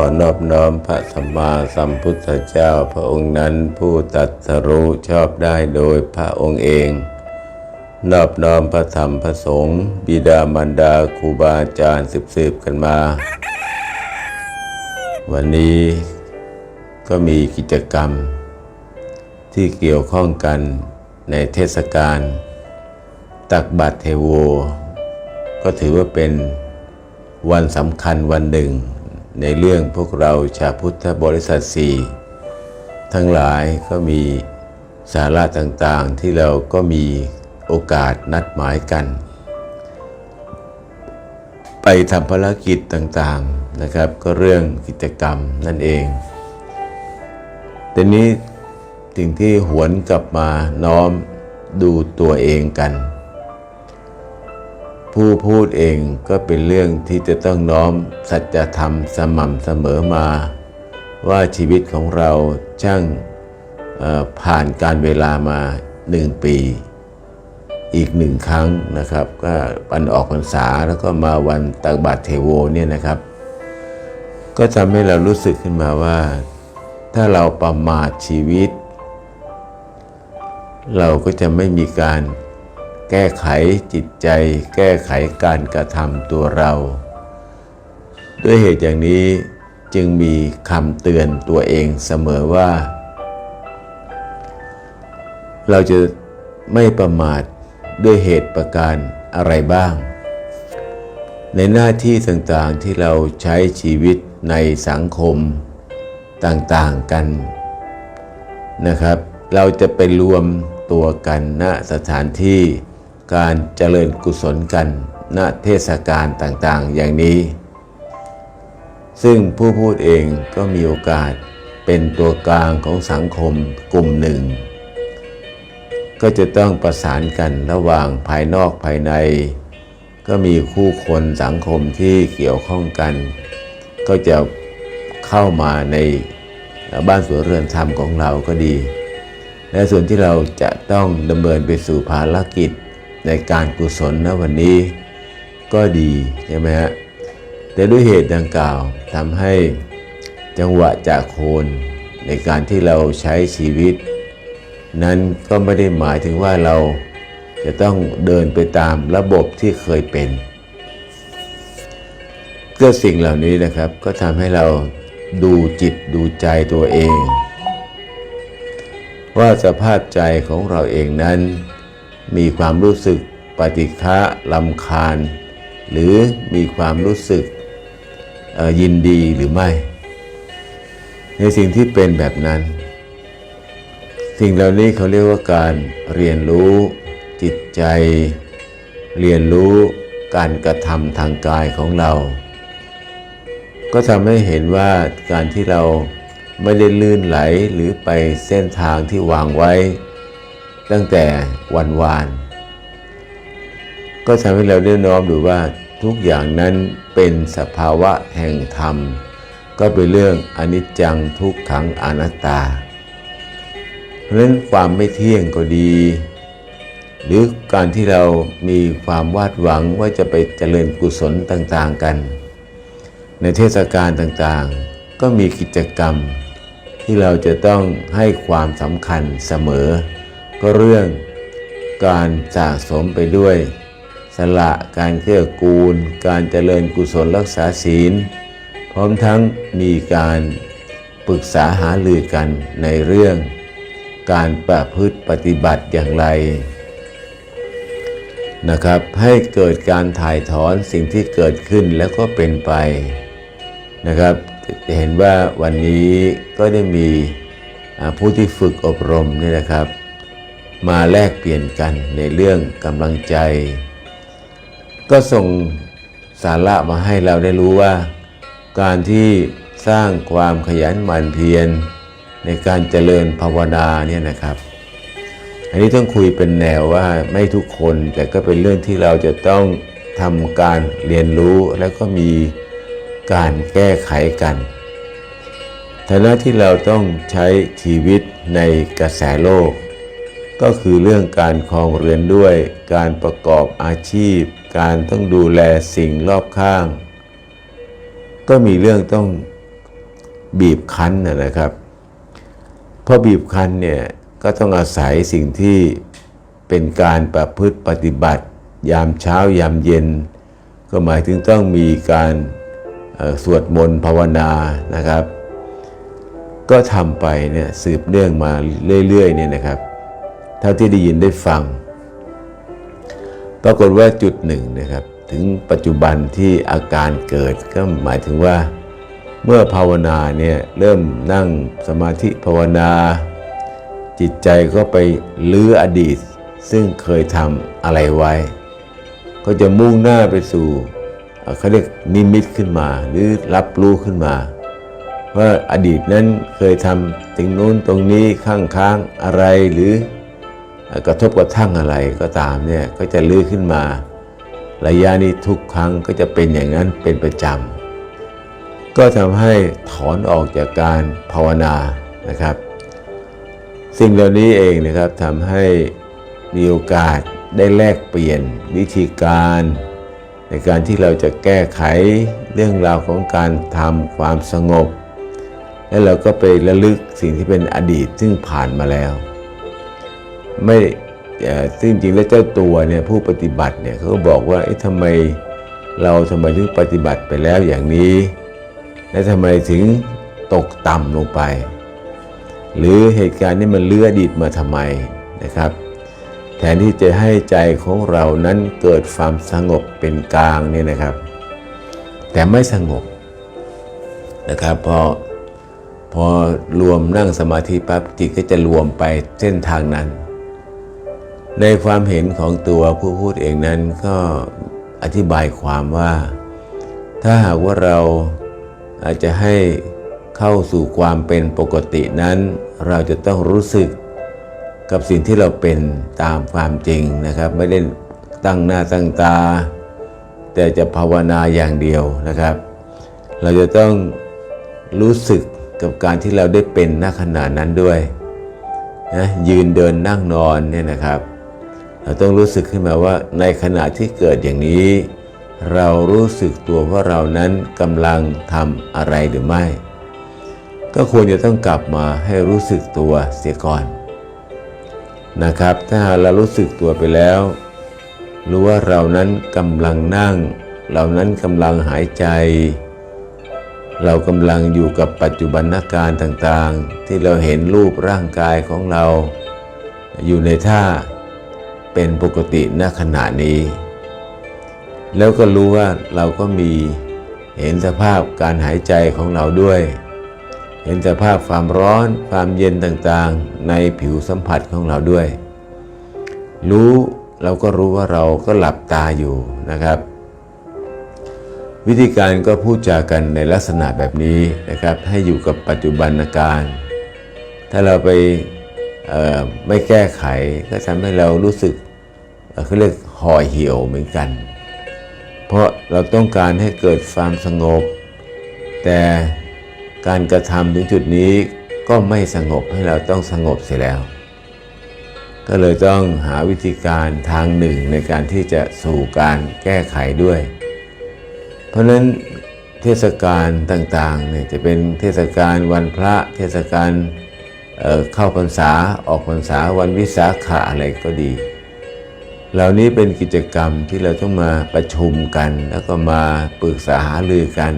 ขอนอบน้อมพระสัมมาสัมพุทธเจ้าพระองค์นั้นผู้ตรัสรู้ชอบได้โดยพระองค์เอง นอบน้อมพระธรรมพระสงฆ์บิดามารดาครูบาอาจารย์สืบๆกันมา วันนี้ก็มีกิจกรรม ที่เกี่ยวข้องกันในเทศกาลตักบาตรเทโว ก็ถือว่าเป็นวันสำคัญวันหนึ่ง ในเรื่องพวกเราชาวพุทธบริษัทสี่ทั้งหลายก็มีสาระต่างๆที่เราก็มีโอกาสนัดหมายกัน ไปทำภารกิจต่างๆนะครับ ก็เรื่องกิจกรรมนั่นเองแต่นี้สิ่งที่หวนกลับมาน้อมดูตัวเองกัน ผู้พูดเองก็เป็นเรื่องที่จะต้องน้อมสัจธรรมสม่ำเสมอมา ว่าชีวิตของเราช่างผ่านการเวลามาหนึ่งปี อีกหนึ่งครั้งนะครับ ก็วันออกพรรษาแล้วก็มาวันตักบาตรเทโวเนี่ยนะครับ ก็ทำให้เรารู้สึกขึ้นมาว่า ถ้าเราประมาทชีวิต เราก็จะไม่มีการ แก้ไขจิตใจ แก้ไขการกระทำตัวเรา ด้วยเหตุอย่างนี้จึงมีคำเตือนตัวเองเสมอว่า เราจะไม่ประมาทด้วยเหตุประการอะไรบ้าง ในหน้าที่ต่างๆที่เราใช้ชีวิตในสังคมต่างๆกันนะครับ เราจะไปรวมตัวกันณสถานที่ การเจริญกุศลกันณเทศกาลต่างๆ อย่างนี้ ซึ่งผู้พูดเองก็มีโอกาสเป็นตัวกลางของสังคมกลุ่มหนึ่ง ก็จะต้องประสานกันระหว่างภายนอกภายใน ก็มีคู่คนสังคมที่เกี่ยวข้องกัน ก็จะเข้ามาในบ้านสวนเรือนธรรมของเราก็ดี และส่วนที่เราจะต้องดำเนินไปสู่ภารกิจ ในการกุศลณวันนี้ก็ดีใช่ไหมฮะแต่ด้วยเหตุดังกล่าวทำให้จังหวะจากโคนในการที่เราใช้ชีวิต นั้นก็ไม่ได้หมายถึงว่าเราจะต้องเดินไปตามระบบที่เคยเป็นก็สิ่งเหล่านี้นะครับก็ทำให้เราดูจิตดูใจตัวเอง ว่าสภาพใจของเราเองนั้น มีความรู้สึกปฏิฆะลำคาญ หรือมีความรู้สึกยินดีหรือไม่ ในสิ่งที่เป็นแบบนั้น สิ่งเหล่านี้เขาเรียกว่าการเรียนรู้จิตใจ เรียนรู้การกระทำทางกายของเรา ก็ทำให้เห็นว่าการที่เราไม่ได้ลื่นไหลหรือไปเส้นทางที่วางไว้ ตั้งแต่วันวาน ก็ทำให้เราได้น้อมดูว่าทุกอย่างนั้นเป็นสภาวะแห่งธรรม ก็เป็นเรื่องอนิจจังทุกขังอนัตตา เพราะฉะนั้นความไม่เที่ยงก็ดี หรือการที่เรามีความวาดหวังว่าจะไปเจริญกุศลต่างๆกัน ในเทศกาลต่างๆ ก็มีกิจกรรมที่เราจะต้องให้ความสำคัญเสมอ ก็เรื่องการสะสมไปด้วย สละการเกื้อกูล การเจริญกุศลรักษาศีล พร้อมทั้งมีการปรึกษาหารือกันในเรื่อง การประพฤติปฏิบัติอย่างไรนะครับให้เกิดการถ่ายถอนสิ่งที่เกิดขึ้นแล้วก็เป็นไปนะครับจะเห็นว่าวันนี้ก็ได้มีผู้ที่ฝึกอบรมนี่นะครับ มาแลกเปลี่ยนกันในเรื่องกำลังใจ ก็ส่งสาระมาให้เราได้รู้ว่า การที่สร้างความขยันหมั่นเพียรในการเจริญภาวนาเนี่ยนะครับ อันนี้ต้องคุยเป็นแนวว่าไม่ทุกคนแต่ก็เป็นเรื่องที่เราจะต้องทำการเรียนรู้แล้วก็มีการแก้ไขกันฐานะที่เราต้องใช้ชีวิตในกระแสโลก ก็คือเรื่องการครองเรือนด้วย การประกอบอาชีพ การต้องดูแลสิ่งรอบข้าง ก็มีเรื่องต้องบีบคั้นนะครับ เพราะบีบคั้นเนี่ยก็ต้องอาศัยสิ่งที่เป็นการประพฤติปฏิบัติ ยามเช้ายามเย็น ก็หมายถึงต้องมีการสวดมนต์ภาวนานะครับ ก็ทำไปเนี่ยสืบเนื่องมาเรื่อยๆเนี่ยนะครับ เท่าที่ได้ยินได้ฟัง ปรากฏว่าจุดหนึ่งนะครับ ถึงปัจจุบันที่อาการเกิดก็หมายถึงว่า เมื่อภาวนาเนี่ยเริ่มนั่งสมาธิภาวนา จิตใจก็ไปลื้ออดีต ซึ่งเคยทำอะไรไว้ ก็จะมุ่งหน้าไปสู่เขาเรียกนิมิตขึ้นมาหรือรับรู้ขึ้นมา ว่าอดีตนั้นเคยทำสิ่งนู้นตรงนี้ข้างค้างอะไรหรือ กระทบกระทั่งอะไรก็ตามเนี่ยก็จะลื้อขึ้นมา ระยะนี้ทุกครั้งก็จะเป็นอย่างนั้นเป็นประจำก็ทำให้ถอนออกจากการภาวนานะครับ สิ่งเหล่านี้เองนะครับทำให้มีโอกาสได้แลกเปลี่ยนวิธีการ ในการที่เราจะแก้ไขเรื่องราวของการทำความสงบ และเราก็ไประลึกสิ่งที่เป็นอดีตซึ่งผ่านมาแล้ว ไม่ซึ่งจริงแล้วเจ้าตัวเนี่ยผู้ปฏิบัติเนี่ยเขาก็บอกว่าเอ๊ะทำไมเราทำไมถึงปฏิบัติไปแล้วอย่างนี้ และทำไมถึงตกต่ำลงไป หรือเหตุการณ์นี้มันเลืออดีตมาทำไมนะครับ แทนที่จะให้ใจของเรานั้นเกิดความสงบเป็นกลางเนี่ยนะครับ แต่ไม่สงบนะครับพอพอรวมนั่งสมาธิปั๊บจิตก็จะรวมไปเส้นทางนั้น ในความเห็นของตัวผู้พูดเองนั้นก็อธิบายความว่า ถ้าหากว่าเราอาจจะให้เข้าสู่ความเป็นปกตินั้น เราจะต้องรู้สึกกับสิ่งที่เราเป็นตามความจริงนะครับ ไม่ได้ตั้งหน้าตั้งตา แต่จะภาวนาอย่างเดียวนะครับ เราจะต้องรู้สึกกับการที่เราได้เป็นณขณะนั้นด้วยนะยืนเดินนั่งนอนเนี่ยนะครับ เราต้องรู้สึกขึ้นมาว่าในขณะที่เกิดอย่างนี้ เรารู้สึกตัวว่าเรานั้นกำลังทำอะไรหรือไม่ ก็ควรจะต้องกลับมาให้รู้สึกตัวเสียก่อนนะครับ ถ้าเรารู้สึกตัวไปแล้วรู้ว่าเรานั้นกำลังนั่ง เรานั้นกำลังหายใจ เรากำลังอยู่กับปัจจุบันการต่างๆ ที่เราเห็นรูปร่างกายของเรา อยู่ในท่า เป็นปกติณขณะนี้ แล้วก็รู้ว่าเราก็มีเห็นสภาพการหายใจของเราด้วย เห็นสภาพความร้อนความเย็นต่างๆ ในผิวสัมผัสของเราด้วย รู้เราก็รู้ว่าเราก็หลับตาอยู่นะครับ วิธีการก็พูดจากันในลักษณะแบบนี้นะครับ ให้อยู่กับปัจจุบันการ ถ้าเราไป ไม่แก้ไขก็ทำให้เรารู้สึกเขาเรียกห่อเหี่ยวเหมือนกัน เพราะเราต้องการให้เกิดความสงบ แต่การกระทำถึงจุดนี้ก็ไม่สงบให้เราต้องสงบเสียแล้ว ก็เลยต้องหาวิธีการทางหนึ่งในการที่จะสู่การแก้ไขด้วย เพราะนั้นเทศกาลต่างๆเนี่ยจะเป็นเทศกาลวันพระเทศกาล เข้าพรรษาออกพรรษาวันวิสาขะอะไรก็ดี เหล่านี้เป็นกิจกรรมที่เราต้องมาประชุมกัน แล้วก็มาปรึกษาหารือกัน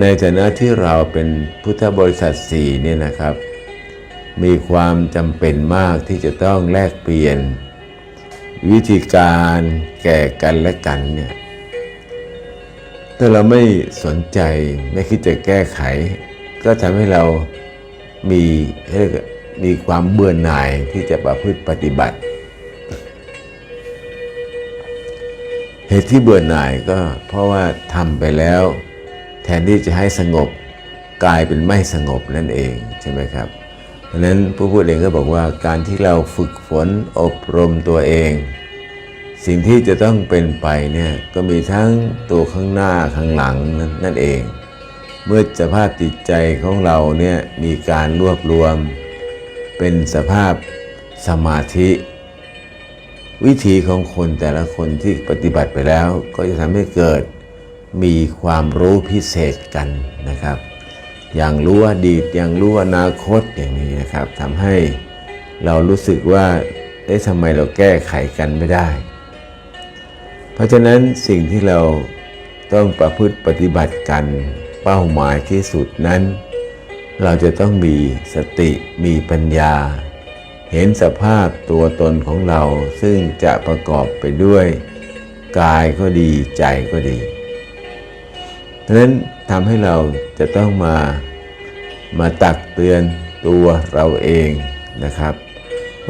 ในฐานะที่เราเป็นพุทธบริษัทสี่เนี่ยนะครับ มีความจำเป็นมากที่จะต้องแลกเปลี่ยน วิธีการแก่กันและกันเนี่ยถ้าเราไม่สนใจไม่คิดจะแก้ไข ก็ทำให้เรา มีเรียกว่ามีความเบื่อหน่ายที่จะประพฤติปฏิบัติ เหตุที่เบื่อหน่ายก็เพราะว่าทำไปแล้ว แทนที่จะให้สงบกลายเป็นไม่สงบนั่นเองใช่ไหมครับเพราะนั้นผู้พูดเองก็บอกว่าการที่เราฝึกฝนอบรมตัวเอง สิ่งที่จะต้องเป็นไปเนี่ยก็มีทั้งตัวข้างหน้าข้างหลังนั่นเอง เมื่อสภาพจิตใจของเราเนี่ยมีการรวบรวม เป็นสภาพสมาธิ วิธีของคนแต่ละคนที่ปฏิบัติไปแล้ว ก็จะทำให้เกิดมีความรู้พิเศษกันนะครับ อย่างรู้อดีตอย่างรู้อนาคตอย่างนี้นะครับทำให้เรารู้สึกว่าเอ๊ะทำไมเราแก้ไขกันไม่ได้ เพราะฉะนั้นสิ่งที่เราต้องประพฤติปฏิบัติกัน เป้าหมายที่สุดนั้น เราจะต้องมีสติมีปัญญา เห็นสภาพตัวตนของเราซึ่งจะประกอบไปด้วย กายก็ดีใจก็ดีดังนั้นทำให้เราจะต้องมามาตักเตือนตัวเราเองนะครับ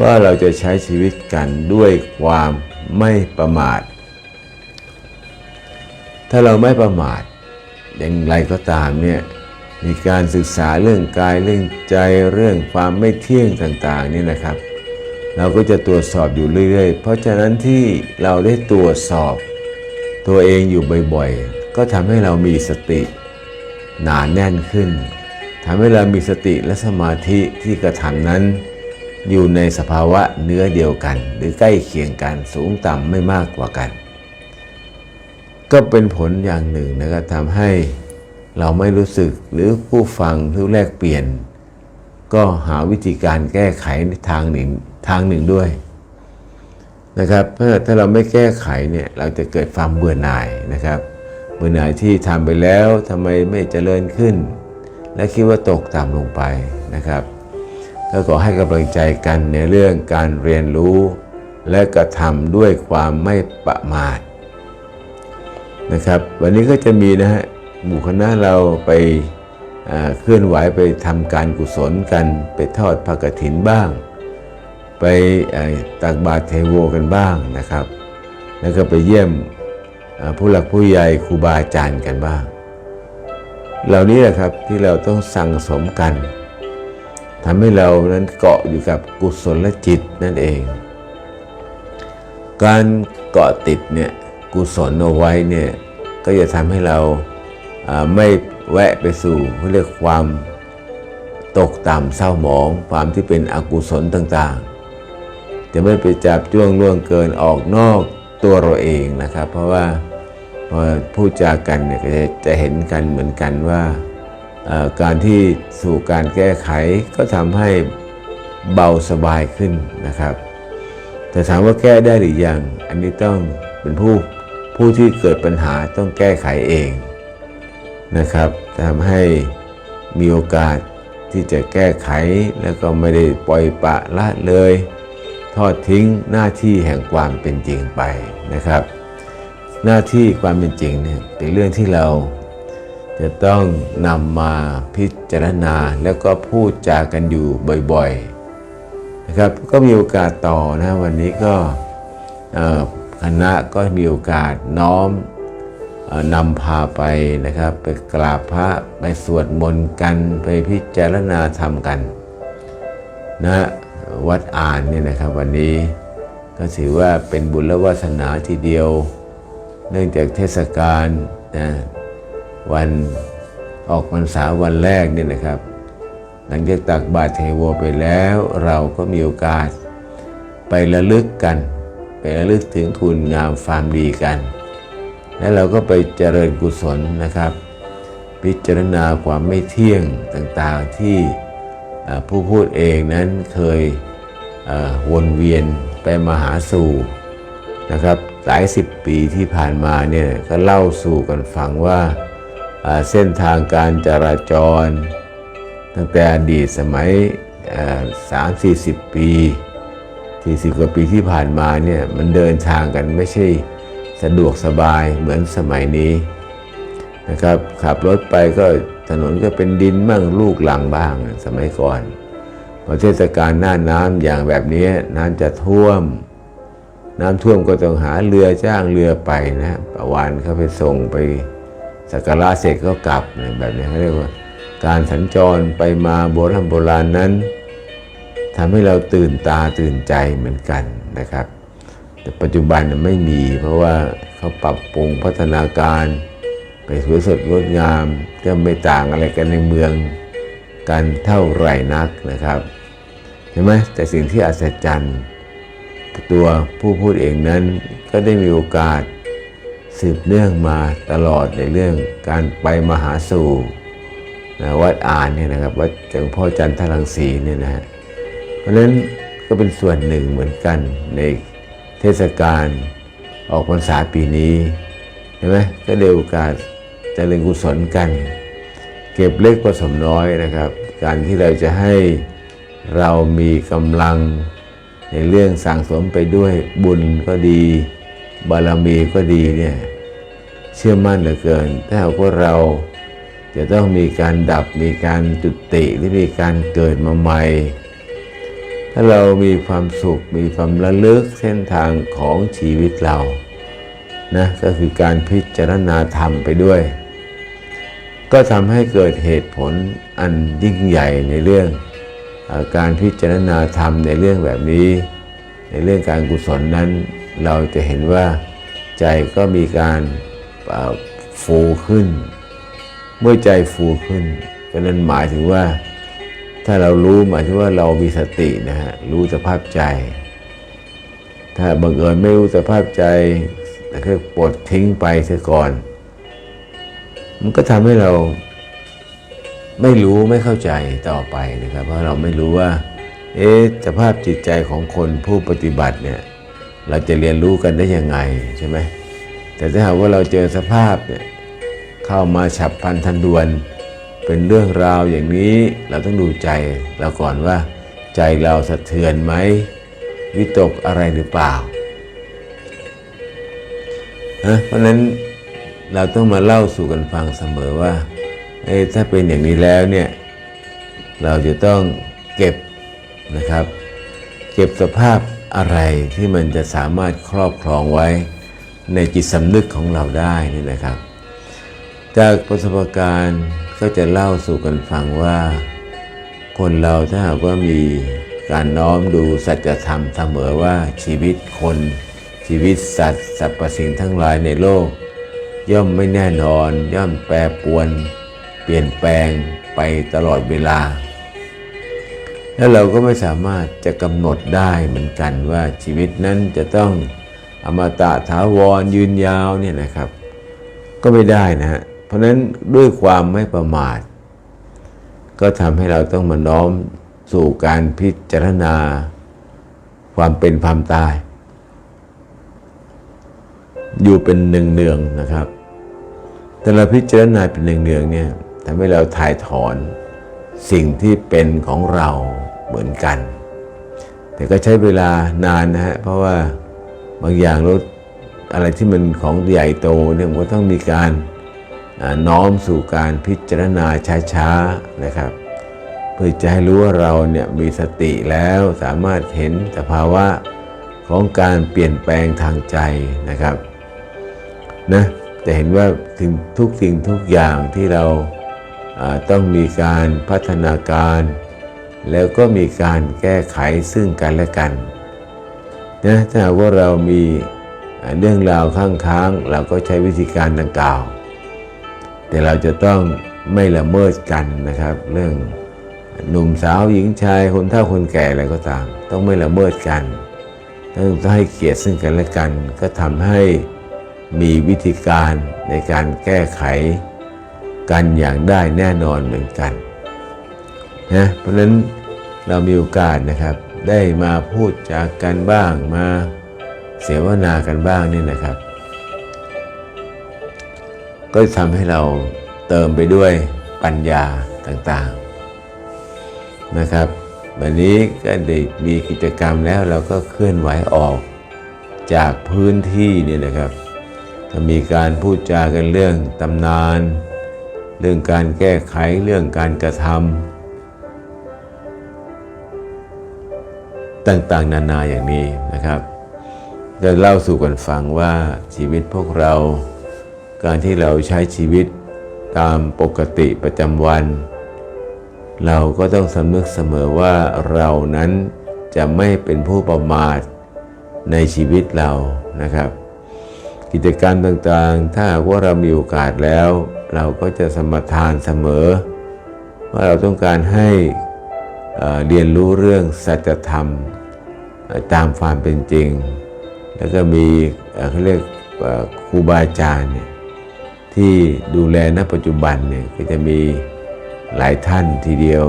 ว่าเราจะใช้ชีวิตกันด้วยความไม่ประมาท ถ้าเราไม่ประมาท อย่างไรก็ตามเนี่ยมีการศึกษาเรื่องกายเรื่องใจเรื่องความไม่เที่ยงต่างๆนี่นะครับ เราก็จะตรวจสอบอยู่เรื่อย ๆ เพราะฉะนั้นที่เราได้ตรวจสอบ ตัวเองอยู่บ่อยๆ ก็ทำให้เรามีสติ หนาแน่นขึ้นทำให้เรามีสติและสมาธิที่กระทำนั้น อยู่ในสภาวะเนื้อเดียวกัน หรือใกล้เคียงกันสูงต่ำไม่มากกว่ากัน ก็เป็นผลอย่างหนึ่งนะครับทำให้เราไม่รู้สึกหรือผู้ฟังผู้แลกเปลี่ยน ก็หาวิธีการแก้ไขในทางหนึ่งทางหนึ่งด้วยนะครับเพราะถ้าเราไม่แก้ไขเนี่ยเราจะเกิดความเบื่อหน่ายนะครับ เบื่อหน่ายที่ทำไปแล้วทำไมไม่เจริญขึ้น และคิดว่าตกต่ำลงไปนะครับ ก็ขอให้กำลังใจกันในเรื่องการเรียนรู้ และกระทำด้วยความไม่ประมาท นะครับ วันนี้ก็จะมีนะฮะหมู่คณะเราไปเคลื่อนไหวไปทำการกุศลกัน ไปทอดพระกฐินบ้าง ไปตักบาตรเทโวกันบ้างนะครับ แล้วก็ไปเยี่ยมผู้หลักผู้ใหญ่ครูบาอาจารย์กันบ้าง เหล่านี้แหละครับที่เราต้องสั่งสมกันทำให้เรานั้นเกาะอยู่กับกุศลจิตนั่นเอง การเกาะติดเนี่ย กุศลเอาไว้เนี่ยก็จะทำให้เราไม่แวะไปสู่เรียกความตกต่ำเศร้าหมองความที่เป็นอกุศลต่างๆ จะไม่ไปจับจ้วงล่วงเกินออกนอกตัวเราเองนะครับ เพราะว่าพอพูดจากันเนี่ยจะจะเห็นกันเหมือนกันว่าการที่สู่การแก้ไขก็ทำให้เบาสบายขึ้นนะครับ แต่ถามว่าแก้ได้หรือยัง อันนี้ต้องเป็นผู้ ผู้ที่เกิดปัญหาต้องแก้ไขเองนะครับทำให้มีโอกาสที่จะแก้ไขแล้วก็ไม่ได้ปล่อยปะละเลย ทอดทิ้งหน้าที่แห่งความเป็นจริงไปนะครับ หน้าที่ความเป็นจริงเนี่ยเป็นเรื่องที่เราจะต้องนำมาพิจารณาแล้วก็พูดจากันอยู่บ่อยๆนะครับ ก็มีโอกาสต่อนะวันนี้ก็ คณะก็มีโอกาสน้อมนำพาไปนะครับ ไปกราบพระไปสวดมนต์กันไปพิจารณาธรรมกันนะวัดอ่านเนี่ยนะครับวันนี้ก็ถือว่าเป็นบุญและวาสนาทีเดียว เนื่องจากเทศกาลนะวันออกพรรษาวันแรกเนี่ยนะครับ หลังจากตักบาตรเทวไปแล้วเราก็มีโอกาสไประลึกกัน ไประลึกถึงคุณงามความดีกัน แล้วเราก็ไปเจริญกุศลนะครับ พิจารณาความไม่เที่ยงต่างๆที่ผู้พูดเองนั้นเคยวนเวียนไปมาหาสู่นะครับหลายสิบปีที่ผ่านมาเนี่ยก็เล่าสู่กันฟังว่าเส้นทางการจราจร ตั้งแต่อดีตสมัยสามสี่สิบปี สี่สิบกว่าปีที่ผ่านมาเนี่ยมันเดินทางกันไม่ใช่สะดวกสบายเหมือนสมัยนี้นะครับขับรถไปก็ถนนก็เป็นดินบ้างลูกหลังบ้างสมัยก่อนพอเทศกาลหน้าน้ำอย่างแบบนี้น้ำจะท่วม น้ำท่วมก็ต้องหาเรือจ้างเรือไปนะประวานเขาไปส่งไปสักการะเสร็จก็กลับแบบนี้เขาเรียกว่า การสัญจรไปมาโบราณโบราณนั้น ทำให้เราตื่นตาตื่นใจเหมือนกันนะครับ แต่ปัจจุบันไม่มี เพราะว่าเขาปรับปรุงพัฒนาการไปสวยสดงดงาม ก็ไม่ต่างอะไรกันในเมืองกันเท่าไหร่นักนะครับเห็นไหมแต่สิ่งที่อัศจรรย์ตัวผู้พูดเองนั้นก็ได้มีโอกาสสืบเนื่องมาตลอดในเรื่องการไปมหาสู่นะวัดอ่านเนี่ยนะครับวัดหลวงพ่อจันทรังสีเนี่ยนะฮะ เพราะนั้นก็เป็นส่วนหนึ่งเหมือนกันในเทศกาลออกพรรษาปีนี้เห็นไหมก็เร็วการเจริญกุศลกัน เก็บเล็กผสมน้อยนะครับ การที่เราจะให้เรามีกำลังในเรื่องสั่งสมไปด้วยบุญก็ดี บารมีก็ดีเนี่ยเชื่อมั่นเหลือเกิน ถ้าหากว่าเราจะต้องมีการดับมีการจุติหรือมีการเกิดมาใหม่ ถ้าเรามีความสุขมีความระลึกเส้นทางของชีวิตเรานะก็คือการพิจารณาธรรมไปด้วย ก็ทำให้เกิดเหตุผลอันยิ่งใหญ่ในเรื่องอการพิจารณาธรรมในเรื่องแบบนี้ ในเรื่องการกุศลนั้น เราจะเห็นว่าใจก็มีการฟูขึ้น เมื่อใจฟูขึ้น ก็นั้นหมายถึงว่า ถ้าเรารู้หมายถึงว่าเรามีสตินะฮะรู้สภาพใจ ถ้าบังเอิญไม่รู้สภาพใจแต่ก็ปลดทิ้งไปเสียก่อน มันก็ทำให้เราไม่รู้ไม่เข้าใจต่อไปนะครับ เพราะเราไม่รู้ว่า เอ๊ะสภาพจิตใจของคนผู้ปฏิบัติเนี่ย เราจะเรียนรู้กันได้ยังไงใช่ไหมแต่ถ้าหากว่าเราเจอสภาพเนี่ยเข้ามาฉับพลันทันด่วน เป็นเรื่องราวอย่างนี้เราต้องดูใจเราก่อนว่า ใจเราสะเทือนไหมวิตกอะไรหรือเปล่านะเพราะนั้นเราต้องมาเล่าสู่กันฟังเสมอว่าเอ้ถ้าเป็นอย่างนี้แล้วเนี่ยเราจะต้องเก็บนะครับ เก็บสภาพอะไรที่มันจะสามารถครอบครองไว้ในจิตสำนึกของเราได้นี่นะครับ จากประสบการณ์ ก็จะเล่าสู่กันฟังว่า คนเราถ้าหากว่ามีการน้อมดูสัจธรรมเสมอว่าชีวิตคน ชีวิตสัตว์สรรพสิ่งทั้งหลายในโลก ย่อมไม่แน่นอน ย่อมแปรปรวน เปลี่ยนแปลงไปตลอดเวลา แล้วเราก็ไม่สามารถจะกำหนดได้เหมือนกันว่าชีวิตนั้นจะต้องอมตะถาวรยืนยาวเนี่ยนะครับ ก็ไม่ได้นะฮะ ราะนั้นด้วยความไม่ประมาท ก็ทำให้เราต้องมาน้อมสู่การพิจารณา ความเป็นความตาย อยู่เป็นหนึ่งเนืองนะครับ แต่เราพิจารณาเป็นหนึ่งเนืองเนี่ยทำให้เราถ่ายถอนสิ่งที่เป็นของเราเหมือนกัน แต่ก็ใช้เวลานานนะฮะเพราะว่าบางอย่างรถอะไรที่มันของใหญ่โตเนี่ยมันก็ต้องมีการ น้อมสู่การพิจารณาช้าๆนะครับ เพื่อจะให้รู้ว่าเราเนี่ยมีสติแล้วสามารถเห็นสภาวะของการเปลี่ยนแปลงทางใจนะครับนะจะเห็นว่าถึงทุกสิ่งทุกอย่างที่เราต้องมีการพัฒนาการ แล้วก็มีการแก้ไขซึ่งกันและกันนะถ้าหากว่าเรามีเรื่องราวข้างค้างเราก็ใช้วิธีการดังกล่าว แต่เราจะต้องไม่ละเมิดกันนะครับ เรื่องหนุ่มสาวหญิงชายคนเฒ่าคนแก่อะไรก็ตาม ต้องไม่ละเมิดกันต้องให้เกียรติซึ่งกันและกัน ก็ทำให้มีวิธีการในการแก้ไขกันอย่างได้แน่นอนเหมือนกันนะเพราะฉะนั้นเรามีโอกาสนะครับ ได้มาพูดจากกันบ้างมาเสวนากันบ้างนี่นะครับ ก็ทำให้เราเติมไปด้วยปัญญาต่างๆนะครับ วันนี้ก็ได้มีกิจกรรมแล้วเราก็เคลื่อนไหวออกจากพื้นที่นี่นะครับถ้ามีการพูดจากันเรื่องตำนาน เรื่องการแก้ไขเรื่องการกระทำต่างๆ นานาอย่างนี้นะครับจะเล่าสู่กันฟังว่าชีวิตพวกเรา การที่เราใช้ชีวิตตามปกติประจำวัน เราก็ต้องสำนึกเสมอว่าเรานั้นจะไม่เป็นผู้ประมาทในชีวิตเรานะครับ กิจการมต่างๆ ถ้าหากว่าเรามีโอกาสแล้ว เราก็จะสมทานเสมอ ว่าเราต้องการให้เรียนรู้เรื่องสัจธรรมตามความเป็นจริง แล้วก็มีเขาเรียกครูบาอาจารย์เนี่ย ที่ดูแลณปัจจุบันเนี่ยก็จะมีหลายท่านทีเดียว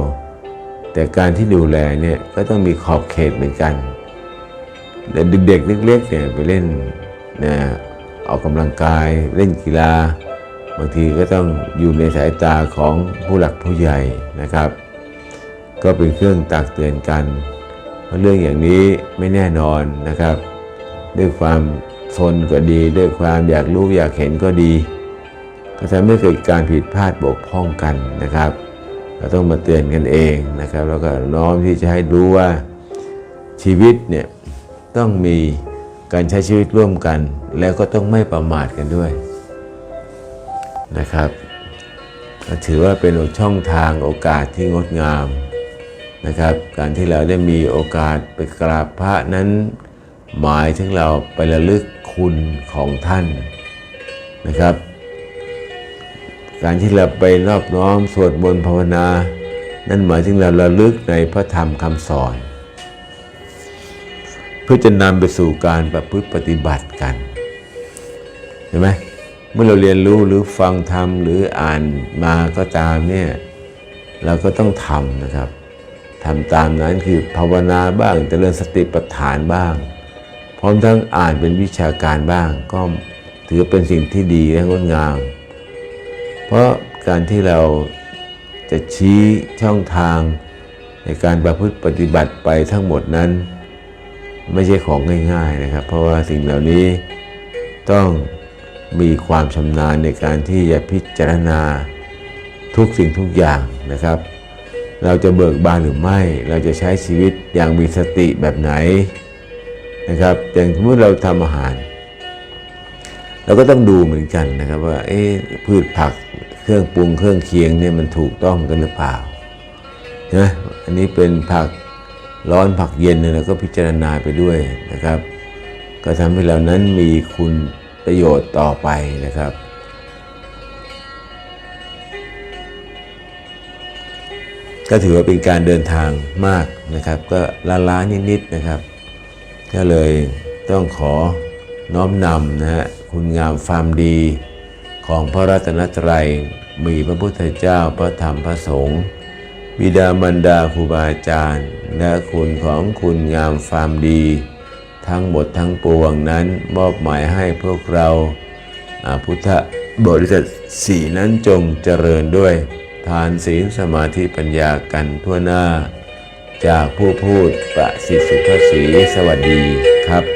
แต่การที่ดูแลเนี่ยก็ต้องมีขอบเขตเหมือนกันแต่เด็กๆเล็กๆเนี่ยไปเล่นนะออกกำลังกายเล่นกีฬา บางทีก็ต้องอยู่ในสายตาของผู้หลักผู้ใหญ่นะครับ ก็เป็นเครื่องตักเตือนกัน เพราะเรื่องอย่างนี้ไม่แน่นอนนะครับ ด้วยความทนก็ดี ด้วยความอยากรู้อยากเห็นก็ดี ก็ทำให้เกิดการผิดพลาดบกพร่องกันนะครับ เราต้องมาเตือนกันเองนะครับ แล้วก็น้อมที่จะให้รู้ว่าชีวิตเนี่ยต้องมีการใช้ชีวิตร่วมกัน แล้วก็ต้องไม่ประมาทกันด้วยนะครับถือว่าเป็นช่องทางโอกาสที่งดงามนะครับ การที่เราได้มีโอกาสไปกราบพระนั้น หมายถึงเราไประลึกคุณของท่านนะครับ การที่เราไปรอบน้อมสวดมนต์ภาวนา นั่นหมายถึงเราระลึกในพระธรรมคำสอน เพื่อจะนำไปสู่การประพฤติปฏิบัติกันเห็นไหมเมื่อเราเรียนรู้หรือฟังธรรมหรืออ่านมาก็ตามเนี่ยเราก็ต้องทำนะครับทำตามนั้นคือภาวนาบ้างเจริญสติปัฏฐานบ้าง พร้อมทั้งอ่านเป็นวิชาการบ้าง ก็ถือเป็นสิ่งที่ดีและงดงาม เพราะการที่เราจะชี้ช่องทางในการประพฤติปฏิบัติไปทั้งหมดนั้น ไม่ใช่ของง่าย ๆนะครับ เพราะว่าสิ่งเหล่านี้ต้องมีความชำนาญในการที่จะพิจารณาทุกสิ่งทุกอย่างนะครับ เราจะเบิกบานหรือไม่ เราจะใช้ชีวิตอย่างมีสติแบบไหนนะครับอย่างสมมติเราทำอาหาร เราก็ต้องดูเหมือนกันนะครับว่าเอ๊ะพืชผัก เครื่องปรุงเครื่องเคียงเนี่ยมันถูกต้องกันหรือเปล่านะอันนี้เป็นผักร้อนผักเย็นเนี่ยเราก็พิจารณาไปด้วยนะครับ ก็ทำให้เรานั้นมีคุณประโยชน์ต่อไปนะครับ ก็ถือว่าเป็นการเดินทางมากนะครับ ก็ล้าล้านิดๆนะครับ ก็เลยต้องขอน้อมนำนะฮะคุณงามความดี ของพระรัตนตรัย มีพระพุทธเจ้าพระธรรมพระสงฆ์บิดามารดาครูบาอาจารย์ และคุณของคุณงามความดี ทั้งหมดทั้งปวงนั้นมอบหมายให้พวกเราอ่าพุทธบริษัทสีนั้นจงเจริญด้วย ทานศีลสมาธิปัญญากันทั่วหน้า จากผู้พูดประสิทธิ์สุภศรีสวัสดีครับ